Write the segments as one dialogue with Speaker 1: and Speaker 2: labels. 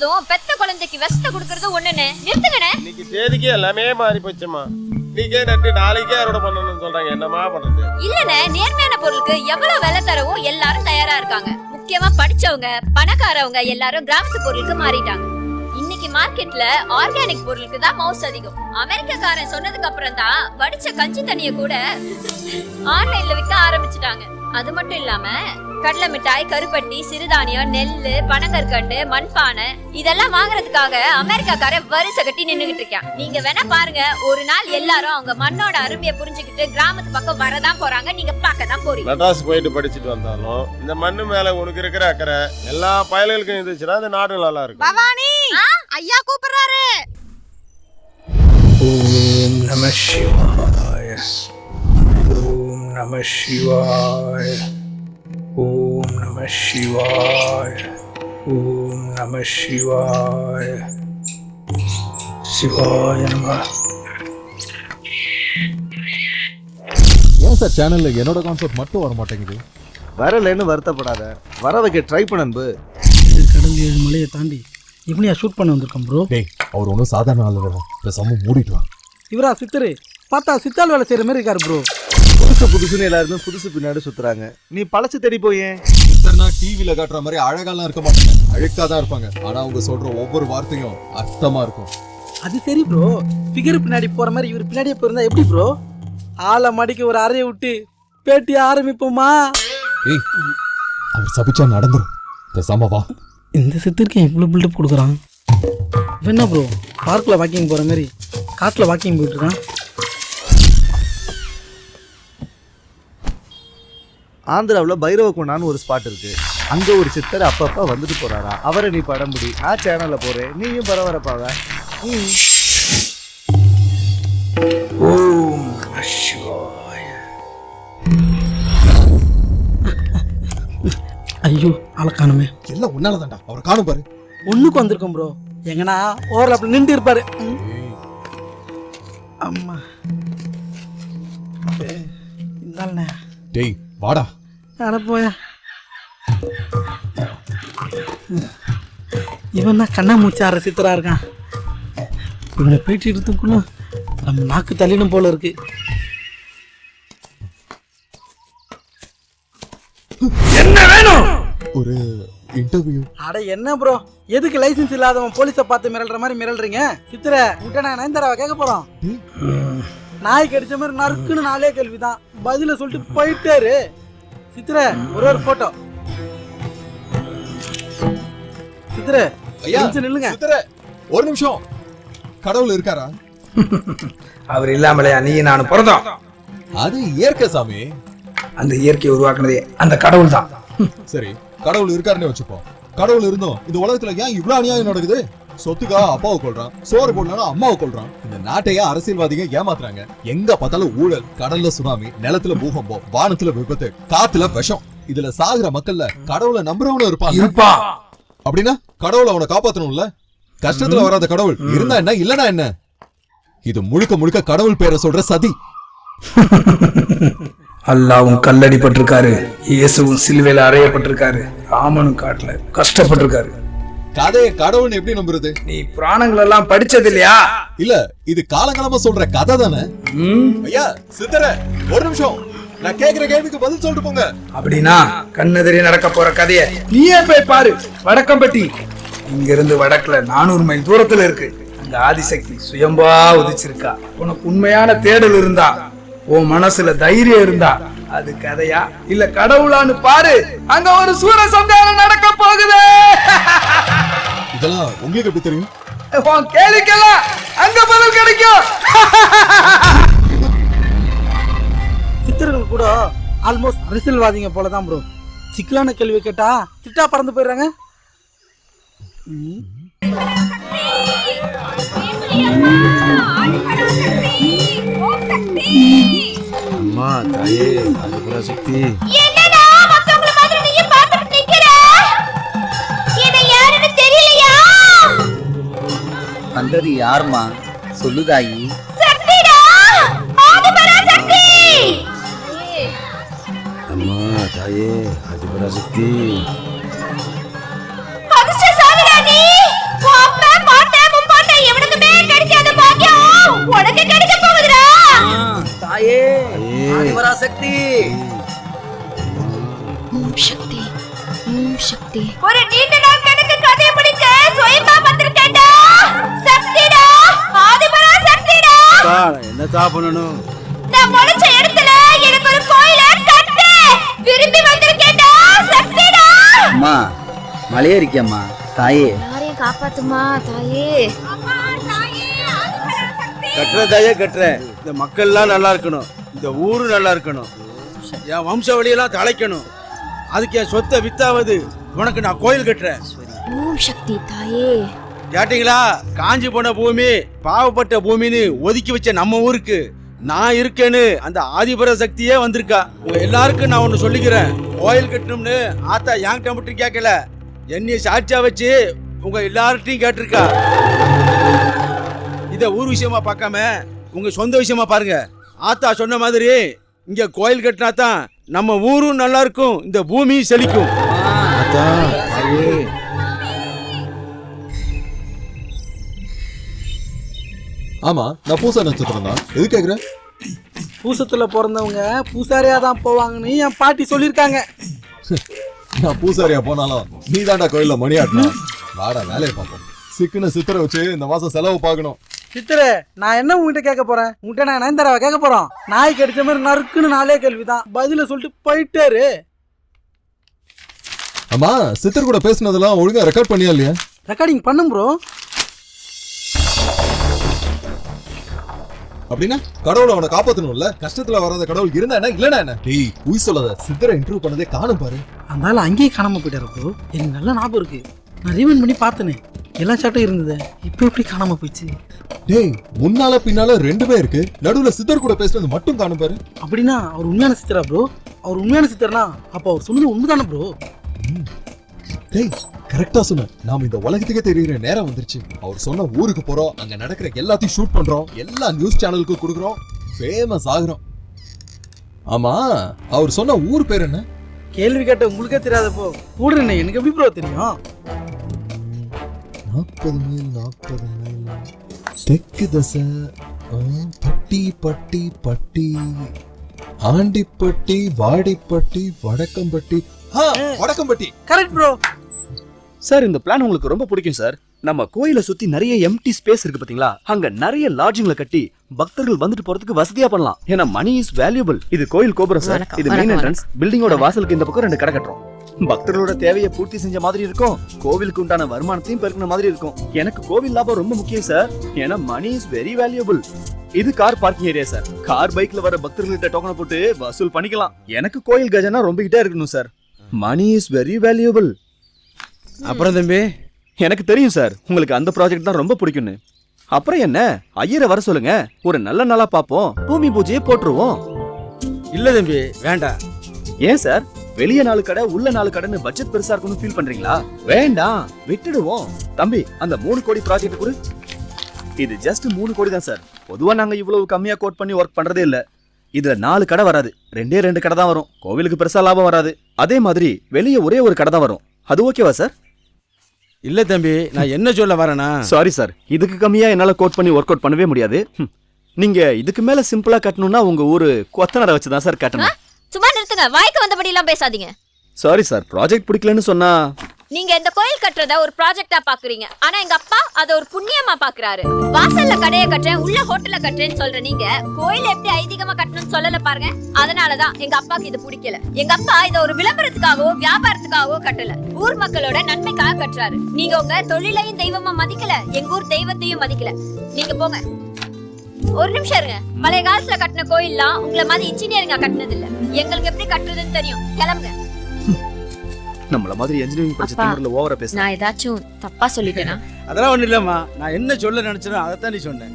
Speaker 1: கொடுக்கறதும் பெத்த குழந்தைக்கு விஷத்தை கொடுக்கறதும் ஒண்ணுன்னு. நிறுத்துங்கண்ணே.
Speaker 2: இன்னைக்கு தேதிக்கு எல்லாமே மாறி போச்சுமா இன்னைக்கே நட்டு நாளைக்கே அறுவடை பண்ணணும்னு சொல்றாங்க. என்னமா பண்றது?
Speaker 1: இல்லண்ணே நேர்மையான பொருளுக்கு எவ்வளவு விலை தரவும் எல்லாரும் தயாரா இருக்காங்க. முக்கியமா படிச்சவங்க பணக்காரவங்க எல்லாரும் கிராமத்து பொருளுக்கு மாறிட்டாங்க. இன்னைக்கு மார்க்கெட்ல ஆர்கானிக் பொருளுக்கு தான் மவுஸ் அதிகம். அமெரிக்கக்காரன் சொன்னதுக்கு அப்புறம் தான் வடிச்ச கஞ்சி தண்ணிய கூட ஆன்லைன்ல விற்க ஆரம்பிச்சிட்டாங்க. அது மட்டும் இல்லாம கடலை மிட்டாய் கருப்பட்டி சிறுதானியம் நெல்லு பனங்கற்கண்டு மண்பானை இதெல்லாம் வாங்குறதுக்காக அமெரிக்காக்காரன் வரிசை கட்டி நின்னுகிட்டு இருக்கான். நீங்க வேணா பாருங்க ஒரு நாள் எல்லாரும் அவங்க மண்ணோட அருமையை புரிஞ்சுக்கிட்டு கிராமத்து பக்கம் வரதான் போறாங்க. நீங்க பார்க்க தான் போறீங்க.
Speaker 2: மெட்ராஸ் போயிட்டு படிச்சுட்டு வந்தாலும் இந்த மண்ணு மேல உனக்கு இருக்கிற அக்கறை எல்லா பயல்களுக்கும் இருந்துச்சுன்னா இந்த நாடு நல்லா இருக்கும்.
Speaker 3: பவானி! ஐயா கூப்பிடுறாரு.
Speaker 4: ஓம் நம சிவாய. ஓம் நம சிவாய. ஓம் நம சிவாய ஓம் நம சிவாய சிவாய நம
Speaker 5: ஏன் சார் சேனல்ல என்னோட கான்செப்ட் மட்டும் வர மாட்டேங்குது
Speaker 6: வரலைன்னு வருத்தப்படாத. வர வைக்க ட்ரை பண்ண அன்பு.
Speaker 7: இது கடல் ஏழு மலையை தாண்டி இவனையா ஷூட் பண்ண வந்திருக்கோம் ப்ரோ
Speaker 5: டேய் அவர் ஒன்றும் சாதாரண ஆள் இல்லை. பேசாம மூடிட்டு வா.
Speaker 7: இவரா சித்தரு. பார்த்தா சித்தாள் வேலை செய்கிற மாதிரி இருக்காரு ப்ரோ
Speaker 6: புதுசு புதுசுன்னு எல்லாருமே புதுசு பின்னாடி சுத்துறாங்க. நீ பழசு தேடி
Speaker 5: சார்னா டிவில காட்டுற மாதிரி அழகாலாம் இருக்க மாட்டாங்க. அழுக்கா தான் இருப்பாங்க. ஆனா அவங்க சொல்ற ஒவ்வொரு வார்த்தையும் அர்த்தமா இருக்கும்.
Speaker 7: அது சரி ப்ரோ ஃபிகர் பின்னாடி போகிற மாதிரி இவர் பின்னாடியே போயிருந்தா எப்படி ப்ரோ ஆளை மடிக்க ஒரு அறையை விட்டு பேட்டி ஆரம்பிப்போமா?
Speaker 5: ஏய் அவர் சபிச்சா நடந்துரும். பேசாம வா.
Speaker 7: இந்த சித்தருக்கு இவ்வளோ பில்டப் கொடுக்குறான்? என்ன ப்ரோ பார்க்கில் வாக்கிங் போகிற மாதிரி? காட்டில் வாக்கிங் போயிட்டு
Speaker 6: ஆந்திராவில் பைரவ கொண்டான்னு ஒரு ஸ்பாட் இருக்கு. அங்க ஒரு சித்தர் அப்பப்ப வந்துட்டு போறாரா? அவரை நீ படம் பிடி. நான் சேனல்ல போறேன் நீயும் பரபரப்பாவ.
Speaker 4: ஓம்
Speaker 7: ஐயோ காணுமே.
Speaker 5: எல்லாம் உன்னால தான்டா அவர் காணும் பாரு.
Speaker 7: ஒன்றுக்கு வந்திருக்கோம் ப்ரோ எங்கனா ஓரில் அப்படி நின்று இருப்பாரு. அம்மா இந்தாண்ணே
Speaker 5: டேய் வாடா.
Speaker 7: அடப்போயா இவன் தான் கண்ணா மூச்சார சித்தரா இருக்கான் இவனை பேட்டி எடுத்துக்குள்ள நம்ம நாக்கு தள்ளிடும் போல இருக்கு
Speaker 4: என்ன வேணும்
Speaker 5: ஒரு இன்டர்வியூ
Speaker 7: அட என்ன ப்ரோ எதுக்கு லைசென்ஸ் இல்லாதவன் போலீஸை பார்த்து மிரள்ற மாதிரி மிரள்றீங்க சித்திர உன்கிட்ட நான் நயன்தாராவை கேட்க போறோம் நாய் கடிச்ச மாதிரி நறுக்குன்னு நாளே கேள்விதான் பதில சொல்லிட்டு போயிட்டாரு சித்திர ஒரு ஒரு போட்டோ சித்திர
Speaker 5: ஐயா
Speaker 7: கொஞ்சம் நில்லுங்க.
Speaker 5: சித்தரே, ஒரு நிமிஷம். கடவுள் இருக்காரா?
Speaker 4: அவர் இல்லாமலையா நீ நான் பிறந்தோம்.
Speaker 5: அது இயற்கை சாமி.
Speaker 4: அந்த இயற்கையை உருவாக்குனதே அந்த கடவுள் தான்
Speaker 5: சரி கடவுள் இருக்காருன்னு வச்சுப்போம். கடவுள் இருந்தோம். இந்த உலகத்துல ஏன் இவ்வளவு அநியாயம் நடக்குது? சொத்துக்கா அப்பாவை கொள்றான் சோறு போடலாம் அம்மாவை கொள்றான் இந்த நாட்டையே அரசியல்வாதிங்க ஏமாத்துறாங்க. எங்க பார்த்தாலும் ஊழல் கடல்ல சுனாமி நிலத்துல பூகம்பம் வானத்துல விபத்து காத்துல விஷம். இதுல சாகுற மக்கள்ல கடவுளை நம்புறவனும் இருப்பான்.
Speaker 4: இருப்பா.
Speaker 5: அப்படின்னா கடவுளை அவனை காப்பாத்தணும்ல? கஷ்டத்துல வராத கடவுள். இருந்தா என்ன இல்லனா என்ன? இது முழுக்க முழுக்க கடவுள் பேரை சொல்ற சதி.
Speaker 4: அல்லாவும் கல்லடிப்பட்டிருக்காரு. இயேசுவும் சிலுவையில அறையப்பட்டிருக்காரு. ராமனும் காட்டுல கஷ்டப்பட்டிருக்காரு.
Speaker 5: கதையை கடவுள்னு எப்படி நம்புறது?
Speaker 4: நீ புராணங்கள் எல்லாம் படிச்சது இல்லையா
Speaker 5: இல்ல இது காலங்காலமா சொல்ற கதை தானே? ஐயா சித்தர ஒரு நிமிஷம். நான் கேக்குற கேள்விக்கு பதில் சொல்லிட்டு போங்க.
Speaker 4: அப்படின்னா கண்ணெதிரே நடக்க போற கதைய நீயே போய் பாரு. வடக்கம்பட்டி. இங்க இருந்து வடக்குல நானூறு மைல் தூரத்துல இருக்கு. அந்த ஆதிசக்தி சுயம்பா உதிச்சிருக்கா. உனக்கு உண்மையான தேடல் இருந்தா உன் மனசுல தைரியம் இருந்தா அது கதையா? இல்ல கடவுளான்னு பாரு. அங்க ஒரு சூர சம்ஹாரம் நடக்க போகுது.
Speaker 5: இதெல்லாம் உங்களுக்கு எப்படி தெரியும்?
Speaker 4: உன் கேள்விக்கெல்லாம் அங்க பதில் கிடைக்கும்.
Speaker 7: சித்தர்கள் கூட ஆல்மோஸ்ட் அரசியல்வாதிங்க போல தான் ப்ரோ சிக்கலான கேள்வி கேட்டா திட்டா பறந்து போயிடுறாங்க.
Speaker 6: சக்தி.
Speaker 1: நிக்கிற? என்ன யாருன்னு தெரியலையா?
Speaker 8: வந்தது யாருமா? சொல்லுதாயி.
Speaker 1: சக்தி!
Speaker 6: அம்மா தாயே அதுபுற
Speaker 8: ஆதிபராசக்தி
Speaker 1: ஓம் சக்தி ஓம் சக்தி. ஒரு நீண்ட நாள் கணக்கு கதையை முடிக்க சுயம்பா வந்திருக்கேன்டா. சக்திடா ஆதிபரா சக்திடா.
Speaker 7: என்னத்தா பண்ணணும்?
Speaker 1: நான் முளைச்ச இடத்துல எனக்கு ஒரு கோயில கட்டு. விரும்பி வந்திருக்கேன்டா சக்திடா.
Speaker 8: அம்மா மலையேறிக்கம்மா தாயே.
Speaker 1: யாரையும் காப்பாத்துமா தாயே.
Speaker 7: கட்டுற தாயே கட்டுறேன். இந்த மக்கள்லாம் நல்லா இருக்கணும். இந்த ஊரு நல்லா இருக்கணும். என் வம்சாவளியெல்லாம் தலைக்கணும். அதுக்கு என் சொத்தை வித்தாவது உனக்கு நான் கோயில் கட்டுறேன்.
Speaker 1: ஓம் சக்தி தாயே.
Speaker 7: கேட்டீங்களா? காஞ்சி போன பூமி பாவப்பட்ட பூமின்னு ஒதுக்கி வச்ச நம்ம ஊருக்கு நான் இருக்கேன்னு அந்த ஆதிபர சக்தியே வந்திருக்கா. உங்க எல்லாருக்கும் நான் ஒன்று சொல்லிக்கிறேன். கோயில் கட்டணும்னு ஆத்தா என்கிட்ட மட்டும் கேட்கல. என்னைய சாட்சியா வச்சு உங்க எல்லார்கிட்டையும் கேட்டிருக்கா. இத ஊர் விஷயமா பார்க்காம உங்க சொந்த விஷயமா பாருங்க. ஆத்தா சொன்ன மாதிரி இங்க கோயில் கட்டினா தான் நம்ம ஊரும் நல்லா இருக்கும் இந்த பூமி செழிக்கும்.
Speaker 5: ஆமா நான் பூசா நட்சத்திரம் தான். எது கேக்குற?
Speaker 7: பூசத்துல பிறந்தவங்க பூசாரியா தான் போவாங்கன்னு என் பாட்டி சொல்லியிருக்காங்க.
Speaker 5: நான் பூசாரியா போனாலும் நீ தாண்டா கோயில்ல மணி ஆட்டணும் வாடா வேலையை பார்ப்போம். சிக்குன சித்திரை வச்சு இந்த மாசம் செலவு பார்க்கணும்.
Speaker 7: சித்திரே நான் என்ன உங்ககிட்ட கேட்க போறேன்? உங்ககிட்ட நான் நயன்தாராவை கேட்க போறோம். நாய் கடிச்ச மாதிரி நறுக்குன்னு நாளே கேள்விதான். பதில சொல்லிட்டு போயிட்டாரு.
Speaker 5: அம்மா சித்தர் கூட பேசுனதெல்லாம் ஒழுங்கா ரெக்கார்ட் பண்ணியா இல்லையா?
Speaker 7: ரெக்கார்டிங் பண்ணும் ப்ரோ
Speaker 5: அப்படின்னா கடவுளை அவனை காப்பாத்தணும்ல? கஷ்டத்துல வராத கடவுள் இருந்தா என்ன இல்லனா என்ன? டேய் உய் சொல்லாத. சித்தரை இன்டர்வியூ பண்ணதே காணும் பாரு.
Speaker 7: அதனால அங்கேயே காணாம போயிட்டாரு ப்ரோ எனக்கு நல்ல ஞாபகம் இருக்கு. நான் ரீவன் பண்ணி பார்த்தனே. எல்லா சாட்டும் இருந்தது. இப்போ எப்படி காணாம போயிடுச்சு
Speaker 5: டேய் முன்னால பின்னால ரெண்டுமே இருக்கு. நடுவுல சித்தர் கூட பேசுனது மட்டும் காணும் பாரு.
Speaker 7: அப்படின்னா அவர் உண்மையான சித்தரா ப்ரோ அவர் உண்மையான சித்தர்னா அப்போ அவர் சொன்னது உண்மைதானே ப்ரோ
Speaker 5: டேய் கரெக்டா சொன்ன. நாம இந்த உலகத்துக்கே தெரியுற நேரம் வந்துருச்சு. அவர் சொன்ன ஊருக்கு போறோம். அங்க நடக்கிற எல்லாத்தையும் ஷூட் பண்றோம். எல்லா நியூஸ் சேனலுக்கு கொடுக்குறோம். ஃபேமஸ் ஆகுறோம். ஆமா அவர் சொன்ன ஊர் பேர் என்ன?
Speaker 7: கேள்வி கேட்ட உங்களுக்கே தெரியாதப்போ கூட என்ன எனக்கு எப்படி ப்ரோ தெரியும்?
Speaker 5: நாற்பது மைல் நாற்பது மைல். தெற்கு தசை பட்டி பட்டி பட்டி. Andipatti Vadipatti Vadakkampatti. Vadakkampatti.
Speaker 7: Correct bro
Speaker 9: sir இந்த பிளான் உங்களுக்கு ரொம்ப பிடிக்கும் சார். நம்ம கோயிலை சுத்தி நிறைய எம்டி ஸ்பேஸ் இருக்கு பாத்தீங்களா? அங்க நிறைய லாட்ஜிங்ல கட்டி பக்தர்கள் வந்துட்டு போறதுக்கு வசதியா பண்ணலாம். ஏன்னா மணி இஸ் வேல்யூபிள் இது கோயில் கோபுரம் சார். இது மெயின் என்ட்ரன்ஸ் பில்டிங்கோட வாசலுக்கு இந்த பக்கம் ரெண்டு கடை கட்டுறோம். பக்தர்களோட தேவையை பூர்த்தி செஞ்ச மாதிரி இருக்கும். கோவிலுக்கு உண்டான வருமானத்தையும் பெருக்கின மாதிரி இருக்கும். எனக்கு கோவில் லாபம் ரொம்ப முக்கியம் சார் ஏன்னா மணி இஸ் வெரி வேல்யூபிள் இது car parking area sir car பைக்ல வர பக்தர்கள்ட்ட டோக்கனை போட்டு வசூல் பண்ணிக்கலாம். எனக்கு கோயில் கஜனா ரொம்பிக்கிட்டே இருக்கணும் sir money is very valuable
Speaker 7: அப்புறம் தம்பி?
Speaker 9: எனக்கு தெரியும் சார் உங்களுக்கு அந்த ப்ராஜெக்ட் தான் ரொம்ப பிடிக்கும்னு. அப்புறம் என்ன? ஐயரை வர சொல்லுங்க. ஒரு நல்ல நாளா பாப்போம் பூமி பூஜையை போட்டுருவோம்.
Speaker 7: இல்ல தம்பி வேண்டாம்.
Speaker 9: ஏன் சார் வெளிய நாலு கடை உள்ள நாலு கடைன்னு பட்ஜெட் பெருசா இருக்கும்னு ஃபீல் பண்றீங்களா? வேண்டாம் விட்டுடுவோம். தம்பி அந்த மூணு கோடி ப்ராஜெக்ட் கூட. இது ஜஸ்ட் மூணு கோடி தான் சார் பொதுவா நாங்க இவ்வளவு கம்மியா கோட் பண்ணி ஒர்க் பண்றதே இல்ல. இதுல நாலு கடை வராது. ரெண்டே ரெண்டு கடை தான் வரும். கோவிலுக்கு பெருசா லாபம் வராது. அதே மாதிரி வெளிய ஒரே ஒரு கடை தான் வரும். அது ஓகேவா சார்
Speaker 7: இல்ல தம்பி. நான் என்ன சொல்ல வரேனா
Speaker 9: சாரி சார் இதுக்கு கம்மியா என்னால கோட் பண்ணி ஒர்க் அவுட் பண்ணவே முடியாது. ஹம். நீங்க இதுக்கு மேல சிம்பிளா கட்டணும்னா உங்க ஊரு கொத்தனரை வச்சு தான் சார் கட்டணும்.
Speaker 1: சும்மா நிறுத்துங்க வாய்க்கு வந்தபடி எல்லாம் பேசாதீங்க.
Speaker 9: சாரி சார் ப்ராஜெக்ட் பிடிக்கலன்னு சொன்னா
Speaker 1: நீங்க இந்த கோயில் கட்டுறத ஒரு ப்ராஜெக்டா பாக்குறீங்க. ஆனா எங்க அப்பா அத ஒரு புண்ணியமா பாக்குறாரு. வாசல்ல கடைய கட்டுறேன் உள்ள ஹோட்டல்ல கட்டுறேன்னு சொல்ற நீங்க கோயில் எப்படி ஐதீகமா கட்டணும்னு சொல்லல பாருங்க. அதனாலதான் எங்க அப்பாக்கு இது பிடிக்கல. எங்க அப்பா இத ஒரு விளம்பரத்துக்காகவோ வியாபாரத்துக்காகவோ கட்டல. ஊர் மக்களோட நன்மைக்காக கட்டுறாரு. நீங்க உங்க தொழிலையும் தெய்வமா மதிக்கல எங்க ஊர் தெய்வத்தையும் மதிக்கல. நீங்க போங்க. ஒரு நிமிஷம் இருங்க. பழைய காலத்துல கட்டின கோயில்லாம் உங்களை மாதிரி இன்ஜினியரிங்கா கட்டினது இல்ல எங்களுக்கு எப்படி கட்டுறதுன்னு தெரியும். கிளம்புங்க.
Speaker 9: நம்மள மாதிரி இன்ஜினியரிங் படிச்ச. திமிர்ல ஓவரா பேச.
Speaker 1: நான் ஏதாச்சும் தப்பா சொல்லிட்டேனா?
Speaker 7: அதெல்லாம் ஒண்ணும் இல்லம்மா. நான் என்ன சொல்ல நினைச்சனோ அதைத்தான் நீ சொன்னேன்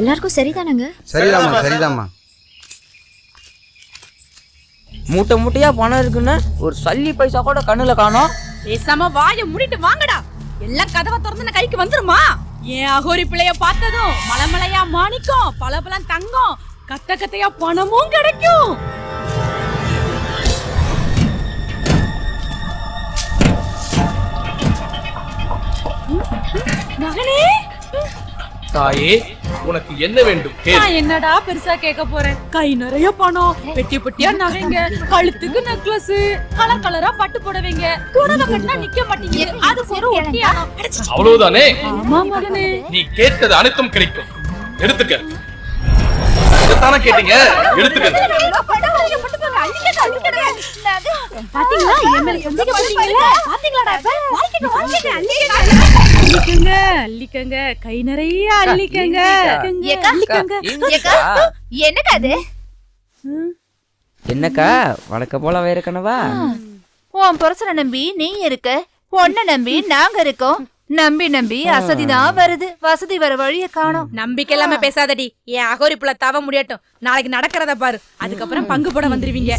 Speaker 1: எல்லாருக்கும் சரிதானங்க?
Speaker 8: சரிதாம்மா சரிதாம்மா.
Speaker 10: மூட்டை மூட்டையா பணம் இருக்குன்னு ஒரு சல்லி பைசா கூட கண்ணுல காணோம்.
Speaker 3: பேசாம வாய மூடிட்டு வாங்கடா. எல்லாம் கதவை திறந்து கைக்கு வந்துருமா? ஏன் அகோரி பிள்ளைய பார்த்ததும் மலமலையா மாணிக்கம் பல பலம் தங்கம் கத்த கத்தையா பணமும் கிடைக்கும். மகனே.
Speaker 10: தாயே
Speaker 11: உனக்கு என்ன வேண்டும்?
Speaker 3: நான் என்னடா பெருசா கேட்க போறேன்? கை நிறைய பணம். பெட்டி பெட்டியா நகைங்க. கழுத்துக்கு நெக்லஸ். கலர் கலரா பட்டு புடவைங்க. புடவை கட்டினா நிக்க மாட்டேங்குது. அது ஒரு ஒட்டியானம்
Speaker 11: அவ்வளவுதானே?
Speaker 3: ஆமா மகனே.
Speaker 11: நீ கேட்டது அனைத்தும் கிடைக்கும். எடுத்துக்க. இதைத்தானே கேட்டீங்க? எடுத்துக்க.
Speaker 3: பாத்தீங்களா? என் மேல சந்தேகப்படுறீங்கல்ல பாத்தீங்களாடா இப்ப? அள்ளிக்கங்க. அள்ளிக்கங்க கை நிறைய அள்ளிக்கங்க
Speaker 12: ஏக்கா,
Speaker 3: அள்ளிக்கங்க.
Speaker 12: என்னக்கா அது?
Speaker 10: என்னக்கா? வழக்க போல வேற கனவா
Speaker 12: உன் புருஷனை நம்பி நீ இருக்க உன்னை நம்பி நாங்க இருக்கோம். நம்பி நம்பி அசதிதான் வருது. வசதி வர வழிய காணோம்.
Speaker 3: நம்பிக்கை இல்லாம பேசாதடி. என் அகோரி புள்ள தவ முடியட்டும். நாளைக்கு நடக்கிறத பாரு. அதுக்கப்புறம் பங்கு போட வந்துருவீங்க.